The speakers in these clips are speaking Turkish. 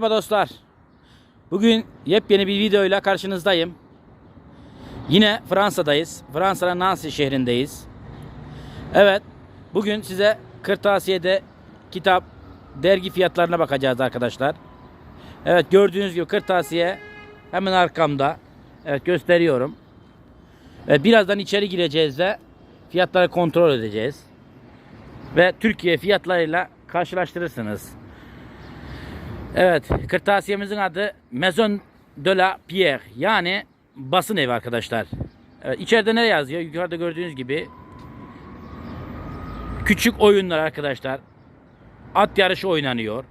Merhaba dostlar. Bugün yepyeni bir videoyla karşınızdayım. Yine Fransa'dayız. Fransa'nın Nancy şehrindeyiz. Evet. Bugün size kırtasiyede kitap, dergi fiyatlarına bakacağız arkadaşlar. Evet gördüğünüz gibi kırtasiye hemen arkamda. Evet gösteriyorum. Evet, birazdan içeri gireceğiz ve fiyatları kontrol edeceğiz. Ve Türkiye fiyatlarıyla karşılaştırırsınız. Evet, kırtasiyemizin adı Maison de la Pierre. Yani basın evi arkadaşlar. Evet, içeride ne yazıyor? Yukarıda gördüğünüz gibi küçük oyunlar arkadaşlar. At yarışı oynanıyor.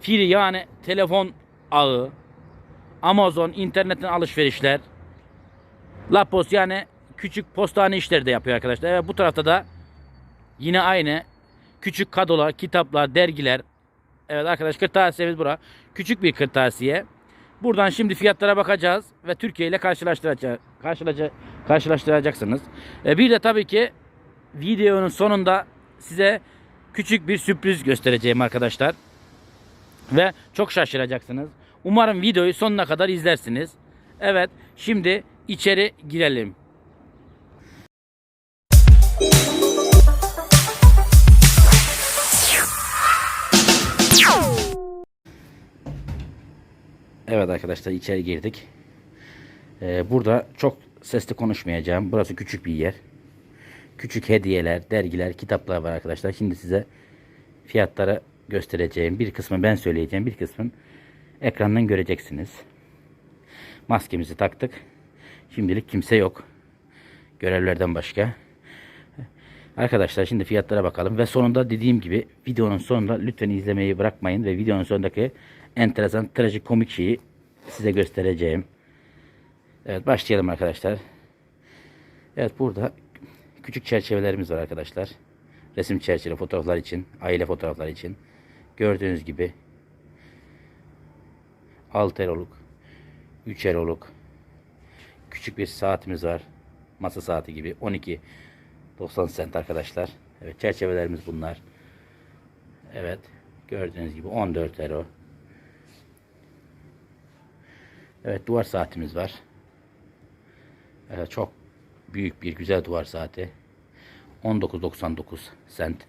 Free yani telefon ağı. Amazon internetten alışverişler. La Poste yani küçük postane işleri de yapıyor arkadaşlar. Evet, bu tarafta da yine aynı küçük kadolar, kitaplar, dergiler, Evet arkadaş kırtasiyemiz bura. Küçük bir kırtasiye. Buradan şimdi fiyatlara bakacağız ve Türkiye ile karşılaştıracağız. Karşılaca, karşılaştıracaksınız. E, bir de tabii ki videonun sonunda size küçük bir sürpriz göstereceğim arkadaşlar. Ve çok şaşıracaksınız. Umarım videoyu sonuna kadar izlersiniz. Evet şimdi içeri girelim. Evet arkadaşlar içeri girdik. Ee, burada çok sesli konuşmayacağım. Burası küçük bir yer. Küçük hediyeler, dergiler, kitaplar var arkadaşlar. Şimdi size fiyatları göstereceğim. Bir kısmı ben söyleyeceğim. Bir kısmını ekrandan göreceksiniz. Maskemizi taktık. Şimdilik kimse yok. Görevlerden başka. Arkadaşlar şimdi fiyatlara bakalım ve sonunda dediğim gibi videonun sonunda lütfen izlemeyi bırakmayın ve videonun sonundaki enteresan trajikomik şeyi size göstereceğim. Evet başlayalım arkadaşlar. Evet burada küçük çerçevelerimiz var arkadaşlar. Resim çerçeve fotoğraflar için, aile fotoğrafları için. Gördüğünüz gibi 6 eroluk, 3 eroluk küçük bir saatimiz var. Masa saati gibi 12 90 sent arkadaşlar. Evet çerçevelerimiz bunlar. Evet gördüğünüz gibi 14 euro. Evet duvar saatimiz var. Evet, çok büyük bir güzel duvar saati. 19.99 sent.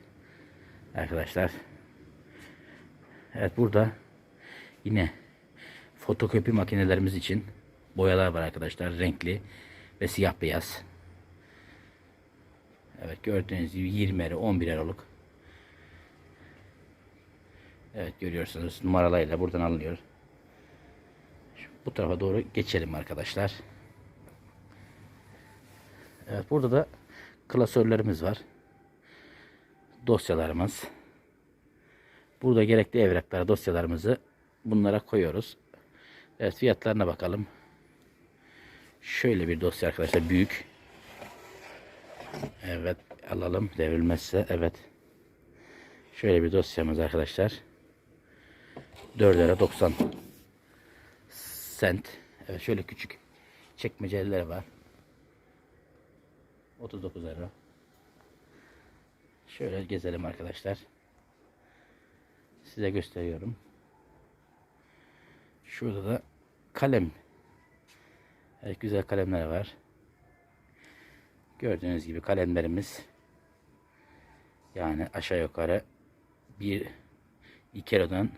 Arkadaşlar. Evet burada yine fotokopi makinelerimiz için boyalar var arkadaşlar. Renkli ve siyah beyaz. Evet gördüğünüz gibi 20 lira 11 liralık. Evet görüyorsunuz numaralarıyla buradan alınıyor. Bu tarafa doğru geçelim arkadaşlar. Evet burada da klasörlerimiz var. Dosyalarımız. Burada gerekli evraklara dosyalarımızı bunlara koyuyoruz. Evet fiyatlarına bakalım. Şöyle bir dosya arkadaşlar büyük. Evet alalım devrilmezse evet. Şöyle bir dosyamız arkadaşlar. 4 lira 90 sent. Evet şöyle küçük çekmeceler var. 39 lira. Şöyle gezelim arkadaşlar. Size gösteriyorum. Şurada da kalem. Evet güzel kalemler var. Gördüğünüz gibi kalemlerimiz yani aşağı yukarı bir iki eurodan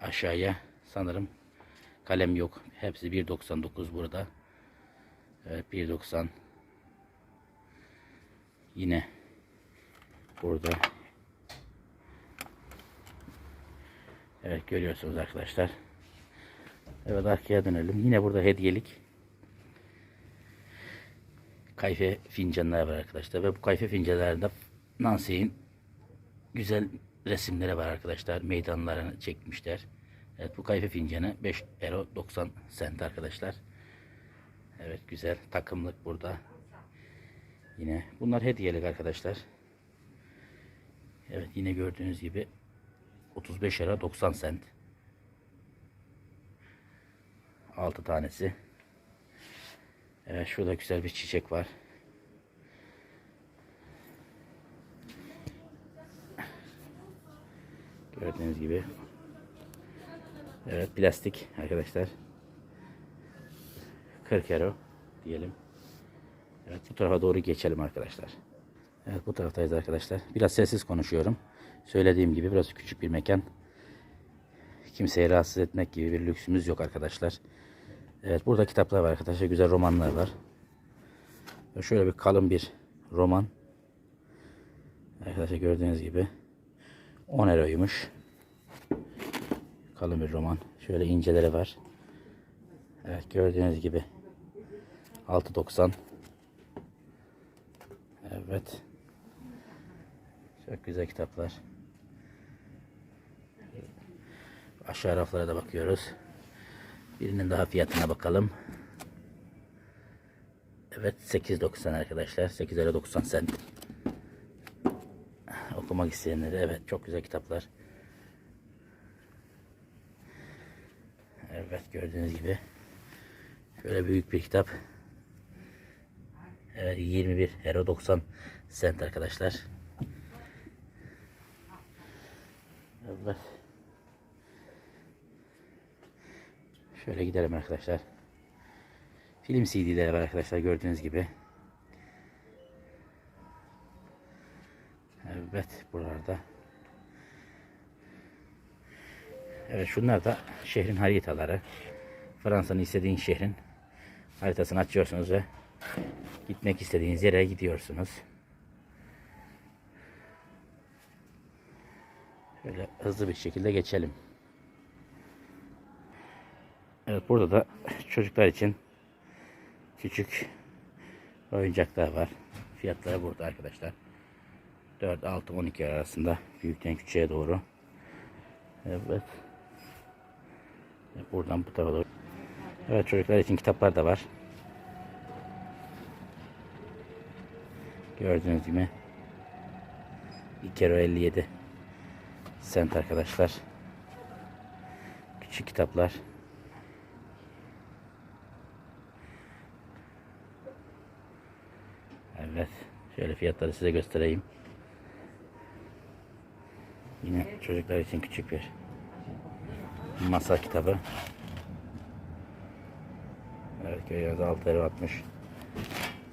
aşağıya sanırım kalem yok. Hepsi 1.99 burada. Evet 1.90 yine burada Evet görüyorsunuz arkadaşlar. Evet arkaya dönelim. Yine burada hediyelik kayfe fincanlar var arkadaşlar. Ve bu kayfe fincanlarında Nancy'in güzel resimleri var arkadaşlar. Meydanlarını çekmişler. Evet bu kayfe fincanı 5 euro 90 sent arkadaşlar. Evet güzel takımlık burada. Yine bunlar hediyelik arkadaşlar. Evet yine gördüğünüz gibi 35 euro 90 sent. 6 tanesi. Evet şurada güzel bir çiçek var. Gördüğünüz gibi Evet plastik arkadaşlar. 40 euro diyelim. Evet bu tarafa doğru geçelim arkadaşlar. Evet bu taraftayız arkadaşlar. Biraz sessiz konuşuyorum. Söylediğim gibi burası küçük bir mekan. Kimseyi rahatsız etmek gibi bir lüksümüz yok arkadaşlar. Evet burada kitaplar var arkadaşlar. Güzel romanlar var. Şöyle bir kalın bir roman. Arkadaşlar gördüğünüz gibi 10 euroymuş. Kalın bir roman. Şöyle inceleri var. Evet gördüğünüz gibi 6.90 Evet. Çok güzel kitaplar. Aşağı raflara da bakıyoruz. Birinin daha fiyatına bakalım. Evet 8.90 arkadaşlar. 8 lira 90 sent. Okumak isteyenlere evet çok güzel kitaplar. Evet gördüğünüz gibi. Şöyle büyük bir kitap. Evet 21 euro 90 sent arkadaşlar. Evet. Şöyle gidelim arkadaşlar. Film CD'leri var arkadaşlar gördüğünüz gibi. Evet buralarda. Evet şunlar da şehrin haritaları. Fransa'nın istediğin şehrin haritasını açıyorsunuz ve gitmek istediğiniz yere gidiyorsunuz. Şöyle hızlı bir şekilde geçelim. Evet burada da çocuklar için küçük oyuncaklar var. Fiyatları burada arkadaşlar. 4, 6, 12 arasında büyükten küçüğe doğru. Evet. Buradan bu tarafa doğru. Evet çocuklar için kitaplar da var. Gördüğünüz gibi 2 euro 57 sent arkadaşlar. Küçük kitaplar. Evet. Şöyle fiyatları size göstereyim. Yine çocuklar için küçük bir masa kitabı. Evet görüyoruz 6 euro 60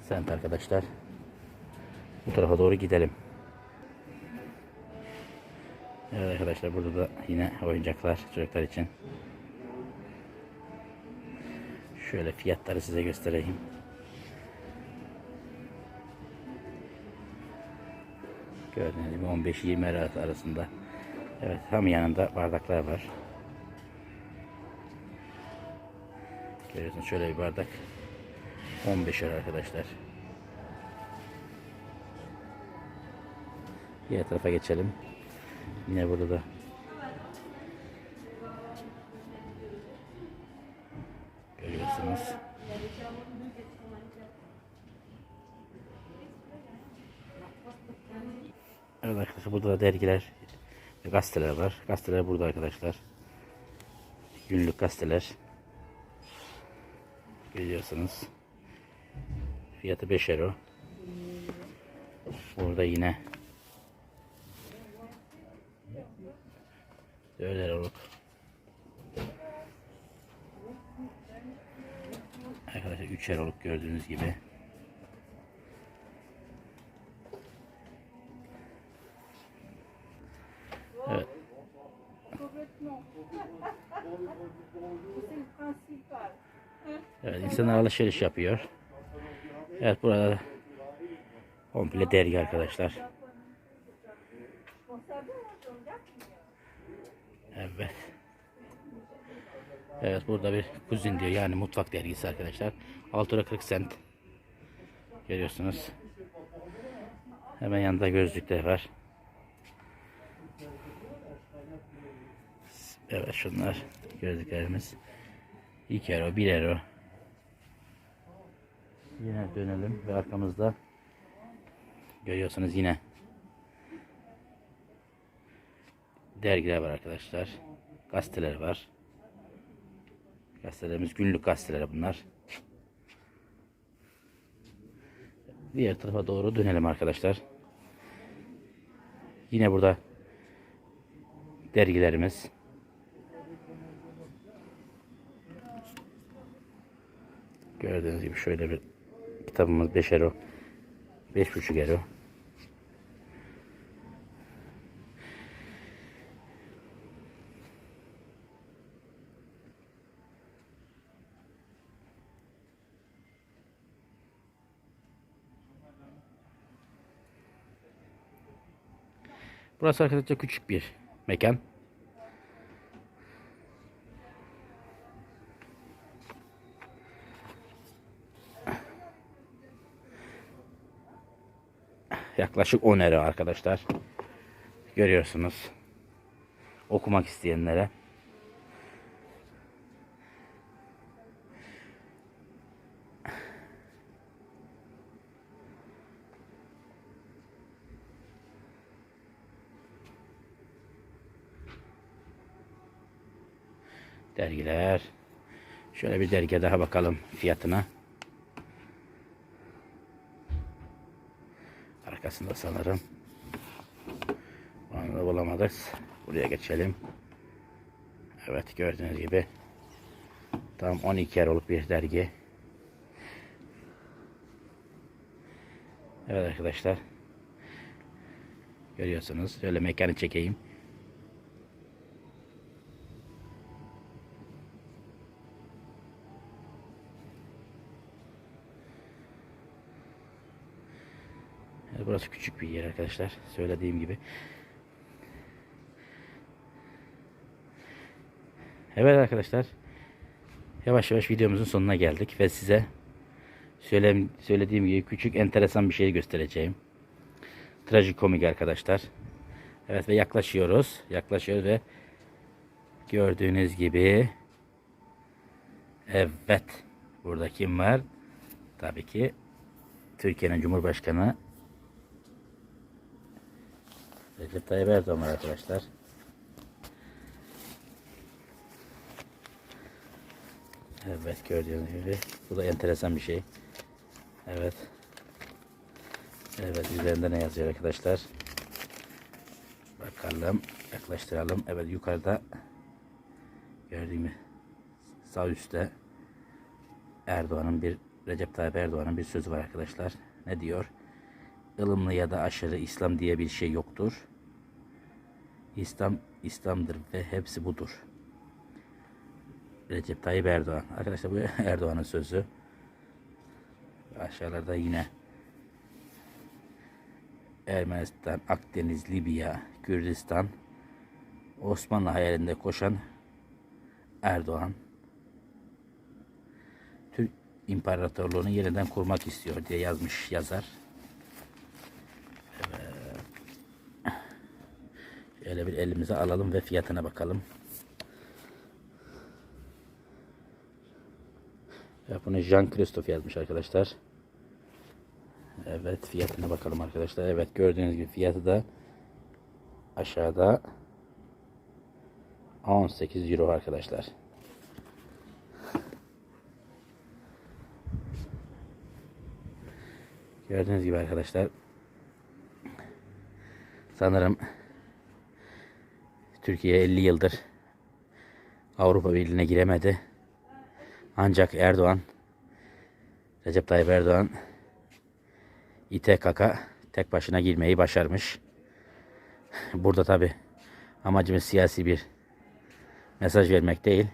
sent arkadaşlar. Bu tarafa doğru gidelim. Evet arkadaşlar burada da yine oyuncaklar çocuklar için. Şöyle fiyatları size göstereyim. Gördüğünüz gibi 15-20 lira arasında. Evet tam yanında bardaklar var. Görüyorsunuz şöyle bir bardak. 15 lira arkadaşlar. Diğer tarafa geçelim. Yine burada da görüyorsunuz. Evet arkadaşlar burada da dergiler gazeteler var. Gazeteler burada arkadaşlar. Günlük gazeteler. Görüyorsunuz. Fiyatı 5 euro. Burada yine 4 euroluk. Arkadaşlar 3 euroluk gördüğünüz gibi. Evet. Evet insanlar alışveriş yapıyor. Evet burada komple dergi arkadaşlar. Evet. Evet burada bir kuzin diyor yani mutfak dergisi arkadaşlar. 6 lira 40 sent. Görüyorsunuz. Hemen yanında gözlükler var. Evet şunlar gözlüklerimiz. 2 euro 1 euro. Yine dönelim ve arkamızda görüyorsunuz yine dergiler var arkadaşlar. Gazeteler var. Gazetelerimiz günlük gazeteler bunlar. Diğer tarafa doğru dönelim arkadaşlar. Yine burada dergilerimiz. Gördüğünüz gibi şöyle bir kitabımız 5 euro. 5,5 euro. Burası arkadaşlar küçük bir mekan. Yaklaşık 10 euro arkadaşlar. Görüyorsunuz. Okumak isteyenlere. Dergiler. Şöyle bir dergi daha bakalım fiyatına. Arkasında sanırım. Onu da bulamadık. Buraya geçelim. Evet gördüğünüz gibi tam 12 euroluk bir dergi. Evet arkadaşlar. Görüyorsunuz. Şöyle mekanı çekeyim. Burası küçük bir yer arkadaşlar. Söylediğim gibi. Evet arkadaşlar. Yavaş yavaş videomuzun sonuna geldik ve size söyle, söylediğim gibi küçük enteresan bir şey göstereceğim. Trajikomik arkadaşlar. Evet ve yaklaşıyoruz. Yaklaşıyoruz ve gördüğünüz gibi evet burada kim var? Tabii ki Türkiye'nin Cumhurbaşkanı Recep Tayyip Erdoğan arkadaşlar. Evet gördüğünüz gibi. Bu da enteresan bir şey. Evet. Evet üzerinde ne yazıyor arkadaşlar. Bakalım. Yaklaştıralım. Evet yukarıda gördüğümüz sağ üstte Erdoğan'ın bir Recep Tayyip Erdoğan'ın bir sözü var arkadaşlar. Ne diyor? Ilımlı ya da aşırı İslam diye bir şey yoktur. İslam İslam'dır ve hepsi budur. Recep Tayyip Erdoğan. Arkadaşlar bu Erdoğan'ın sözü. Aşağılarda yine Ermenistan, Akdeniz, Libya, Kürdistan, Osmanlı hayalinde koşan Erdoğan Türk İmparatorluğunu yeniden kurmak istiyor diye yazmış yazar. Şöyle bir elimize alalım ve fiyatına bakalım. Ya bunu Jean Christophe yazmış arkadaşlar. Evet fiyatına bakalım arkadaşlar. Evet gördüğünüz gibi fiyatı da aşağıda 18 euro arkadaşlar. Gördüğünüz gibi arkadaşlar sanırım Türkiye 50 yıldır Avrupa Birliği'ne giremedi. Ancak Erdoğan, Recep Tayyip Erdoğan İTKK tek başına girmeyi başarmış. Burada tabi amacımız siyasi bir mesaj vermek değil.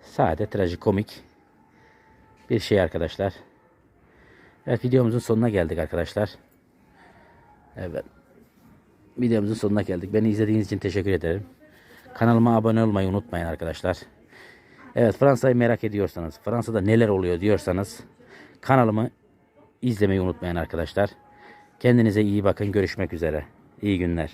Sade trajikomik bir şey arkadaşlar. Evet videomuzun sonuna geldik arkadaşlar. Evet. Videomuzun sonuna geldik. Beni izlediğiniz için teşekkür ederim. Kanalıma abone olmayı unutmayın arkadaşlar. Evet Fransa'yı merak ediyorsanız, Fransa'da neler oluyor diyorsanız kanalımı izlemeyi unutmayın arkadaşlar. Kendinize iyi bakın. Görüşmek üzere. İyi günler.